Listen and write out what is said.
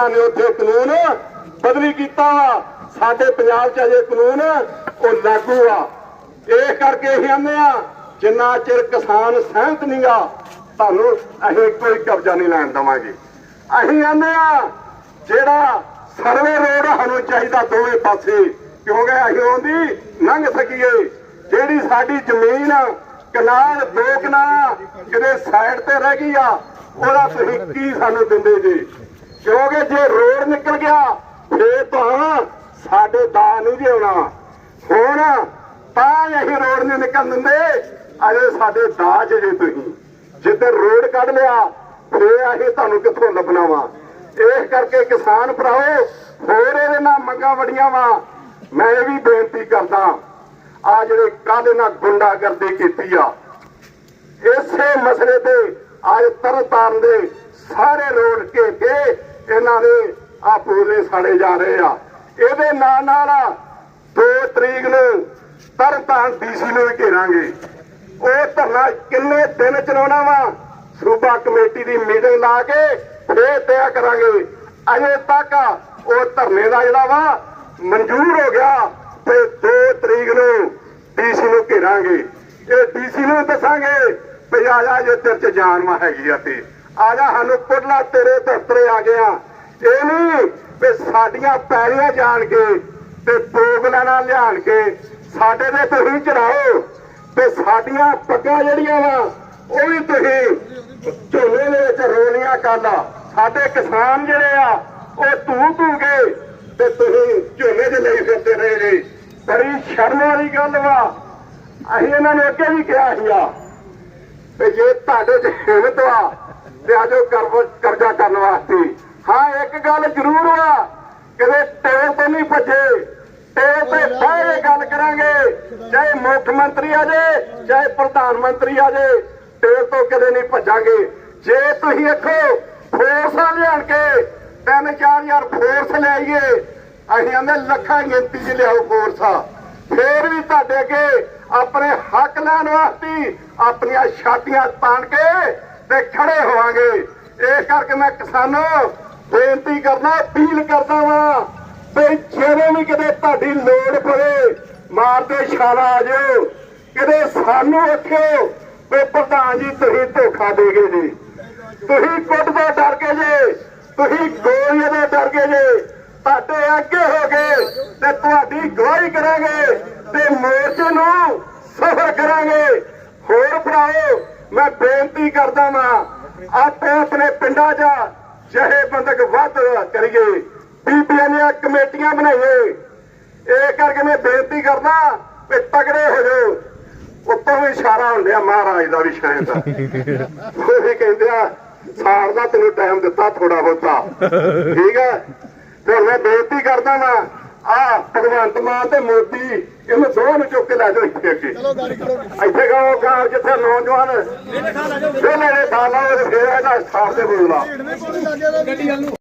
ਉਹਨਾਂ ਨੇ ਉੱਥੇ ਕਾਨੂੰਨ ਬਦਲੀ ਕੀਤਾ ਵਾ ਸਾਡੇ ਪੰਜਾਬ 'ਚ ਅਜੇ ਕਾਨੂੰਨ ਉਹ ਲਾਗੂ ਆ। ਇਹ ਕਰਕੇ ਅਸੀਂ ਆਂਦੇ ਆ ਜਿੰਨਾ ਚਿਰ ਕਿਸਾਨ ਸਹਿਮਤ ਨਹੀਂਗਾ ਤੁਹਾਨੂੰ ਅਸੀਂ ਕੋਈ ਕਬਜ਼ਾ ਨਹੀਂ ਲੈਣ ਦਵਾਂਗੇ। ਅਸੀਂ ਆਂਦੇ ਆ ਜਿਹੜਾ ਸਰਵੇ ਰੋਡ ਸਾਨੂੰ ਚਾਹੀਦਾ ਦੋਵੇਂ ਪਾਸੇ ਕਿਉਂਕਿ ਅਸੀਂ ਉਹਦੀ ਲੰਘ ਸਕੀਏ। ਜਿਹੜੀ ਸਾਡੀ ਜ਼ਮੀਨ ਕਨਾਲ, ਦੋ ਕਨਾਲ ਕਿਤੇ ਸਾਈਡ ਤੇ ਰਹਿ ਗਈ ਆ, ਉਹਦਾ ਤੁਸੀਂ ਕੀ ਸਾਨੂੰ ਦਿੰਦੇ ਜੀ? ਕਿਉਂਕਿ ਜੇ ਰੋਡ ਨਿਕਲ ਗਿਆ, ਫੇਰ ਤਾਂ ਸਾਡੇ ਦਾ ਨਹੀਂ ਜੀ ਹੁਣ ਤਾਂ ਅਸੀਂ ਰੋਡ ਨਹੀਂ ਨਿਕਲ ਦਿੰਦੇ, ਅਜੇ ਸਾਡੇ ਦਾਜ ਜੇ ਤੁਸੀਂ। ਜਿੱਧਰ ਰੋਡ ਕੱਢ ਲਿਆ, ਫੇਰ ਅਸੀਂ ਤੁਹਾਨੂੰ ਕਿੱਥੋਂ ਲੱਭਣਾ ਵਾ ਇਸ ਕਰਕੇ ਕਿਸਾਨ ਭਰਾਓ, ਹੋਰ ਇਹਦੇ ਨਾਲ ਮੰਗਾਂ ਵੜੀਆਂ ਵਾ। ਮੈਂ ਇਹ ਵੀ ਬੇਨਤੀ ਕਰਦਾ, ਆ ਜਿਹੜੇ ਕੱਲ ਇਹਨਾਂ ਗੁੰਡਾਗਰਦੀ ਕੀਤੀ ਆ, ਇਸੇ ਮਸਲੇ ਤੇ ਅੱਜ ਤਰਨਤਾਰਨ ਦੇ ਸਾਰੇ ਰੋਡ ਕੇ ਕੇ ਇਹਨਾਂ ਦੇ ਆ ਪੂਰੇ ਸਾੜੇ ਜਾ ਰਹੇ ਆ। ਇਹਦੇ ਨਾਲ ਨਾਲ 2 ਤਰੀਕ ਨੂੰ ਤਰਨਤਾਰਨ ਡੀਸੀ ਨੂੰ ਘੇਰਾਂਗੇ। ਉਹ ਧਰਨਾ ਕਿੰਨੇ ਦਿਨ ਚਲਾਉਣਾ ਵਾ? ਸੂਬਾ ਕਮੇਟੀ ਦੀ ਮੀਟਿੰਗ ਲਾ ਕੇ ਫੇਰ ਤੈਅ ਕਰਾਂਗੇ। ਅਜੇ ਤੱਕ ਉਹ ਧਰਨੇ ਦਾ ਜਿਹੜਾ ਵਾ ਮਨਜ਼ੂਰ ਹੋ ਗਿਆ ਤੇ 2 ਤਰੀਕ ਨੂੰ ਡੀਸੀ ਨੂੰ ਘੇਰਾਂਗੇ। ਇਹ ਡੀਸੀ ਨੂੰ ਦੱਸਾਂਗੇ ਵੀ ਆ ਜਾ ਜੇ ਤੇਰੇ ਚ ਜਾਨਵਾ ਹੈਗੀ ਆ ਤੇ। ਆ ਸਾਨੂੰ ਕੁੱਟਲਾ ਤੇਰੇ ਦਫ਼ਤਰੇ ਆ ਗਿਆ ਇਹ ਨਹੀਂ ਵੀ ਸਾਡੀਆਂ ਪੈਲੀਆਂ ਜਾਣ ਕੇ ਤੇ ਪੋਗਲਾਂ ਨਾਲ ਲਿਆਣ ਕੇ ਸਾਡੇ ਦੇ ਤੁਸੀਂ ਚੜਾਓ ਤੇ ਸਾਡੀਆਂ ਪੱਗਾਂ ਜਿਹੜੀਆਂ ਵਾ, ਉਹ ਵੀ ਤੁਸੀਂ ਝੋਲੇ ਦੇ ਵਿੱਚ ਰੋਲੀਆਂ ਕਰ ਸਾਡੇ ਕਿਸਾਨ ਜਿਹੜੇ ਆ, ਉਹ ਤੂੰ ਧੂ ਗਏ ਤੇ ਤੁਸੀਂ ਝੋਲੇ 'ਚ ਲਈ ਫਿਰਦੇ ਰਹੇ ਨੇ ਬੜੀ ਸ਼ਰਮ ਵਾਲੀ ਗੱਲ ਵਾ। ਅਸੀਂ ਇਹਨਾਂ ਨੂੰ ਅੱਗੇ ਵੀ ਕਿਹਾ ਸੀਗਾ ਤੇ ਜੇ ਤੁਹਾਡੇ 'ਚ ਹਿੰਮਤ ਵਾ ਤੇ ਆਜੋ ਕਰਬ- ਕਰਜ਼ਾ ਕਰਨ ਵਾਸਤੇ। ਹਾਂ ਇੱਕ ਗੱਲ ਜ਼ਰੂਰ ਵਾ ਕਿਤੇ ਟੇਲ ਤੋਂ ਨਹੀਂ ਭੱਜੇ ਟੇਲ ਤੇ ਕੇ ਗੱਲ ਕਰਾਂਗੇ ਚਾਹੇ ਮੁੱਖ ਮੰਤਰੀ ਆ ਜੇ ਚਾਹੇ ਪ੍ਰਧਾਨ ਮੰਤਰੀ ਆ ਜੇ ਟੇਲ ਤੋਂ ਕਦੇ ਨਹੀਂ ਭੱਜਾਂਗੇ। ਜੇ ਤੁਸੀਂ ਆਖੋ ਫੋਰਸਾਂ ਲਿਆਣ ਕੇ ਤਿੰਨ ਚਾਰ ਹਜ਼ਾਰ ਫੋਰਸ ਲੈ ਆਈਏ ਅਸੀਂ ਆਂਦੇ ਲੱਖਾਂ ਗਿਣਤੀ 'ਚ ਲਿਆਓ ਫੋਰਸਾਂ। ਫੇਰ ਵੀ ਤੁਹਾਡੇ ਅੱਗੇ ਆਪਣੇ ਹੱਕ ਲੈਣ ਵਾਸਤੇ ਆਪਣੀਆਂ ਛਾਤੀਆਂ ਤਾਣ ਕੇ ਤੇ ਖੜੇ ਹੋਵਾਂਗੇ। ਇਸ ਕਰਕੇ ਮੈਂ ਕਿਸਾਨੋ ਬੇਨਤੀ ਕਰਦਾ, ਅਪੀਲ ਕਰਦਾ ਵਾਂ ਵੀ ਜਦੋਂ ਵੀ ਕਿਤੇ ਤੁਹਾਡੀ ਲੋੜ ਪਵੇ ਮਾਰਦੇ ਛਾਲਾ ਆ ਜਾਓ ਕਿਤੇ ਸਾਨੂੰ ਆਖਿਓ ਵੀ ਪ੍ਰਧਾਨ ਜੀ, ਤੁਸੀਂ ਧੋਖਾ ਦੇ ਗਏ ਜੀ। ਤੁਸੀਂ ਕੁੱਟ ਤੋਂ ਡਰ ਗਏ ਜੇ, ਤੁਸੀਂ ਗੋਲੀਆਂ ਤੋਂ ਡਰ ਗਏ ਜੇ। ਤੁਹਾਡੇ ਅੱਗੇ ਹੋ ਗਏ ਤੇ ਤੁਹਾਡੀ ਗਵਾਹੀ ਕਰਾਂਗੇ ਤੇ ਮੋਰਚੇ ਨੂੰ ਸਫਰ ਕਰਾਂਗੇ। ਹੋਰ ਭਰਾਓ ਮੈਂ ਬੇਨਤੀ ਕਰਦਾ ਵਾਂ, ਆਪੇ ਆਪਣੇ ਪਿੰਡਾਂ 'ਚ ਜਿਹੇ ਵੱਧ ਕਰੀਏ, ਬੀਬੀਆਂ ਦੀਆਂ ਕਮੇਟੀਆਂ ਬਣਾਈਏ। ਇਹ ਕਰਕੇ ਮੈਂ ਬੇਨਤੀ ਕਰਦਾ ਵੀ ਤਗੜੇ ਹੋ ਜਾਓ। ਉੱਤੋਂ ਵੀ ਇਸ਼ਾਰਾ ਹੁੰਦਿਆ ਮਹਾਰਾਜ ਦਾ ਵੀ ਸ਼ਾਇਦ। ਉਹ ਵੀ ਕਹਿੰਦੇ ਆ, ਸਾਲ ਦਾ ਤੈਨੂੰ ਟਾਈਮ ਦਿੱਤਾ ਥੋੜਾ ਬਹੁਤਾ। ਠੀਕ ਹੈ? ਤੇ ਮੈਂ ਬੇਨਤੀ ਕਰਦਾ ਵਾਂ ਆ ਭਗਵੰਤ ਮਾਨ ਤੇ ਮੋਦੀ ਇਹਨੂੰ ਦੋਵਾਂ ਨੂੰ ਚੁੱਕ ਕੇ ਲੈ ਜਾਓ ਇੱਥੇ ਅੱਗੇ ਇੱਥੇ ਗਾਓ ਗਾਂ ਜਿੱਥੇ ਨੌਜਵਾਨ ਵੇਲੇ ਨੇ ਸਾਲਾ ਉਹ ਫੇਰ ਇਹਦਾ ਸਾਫ਼ ਤੇ ਬੋਲਦਾ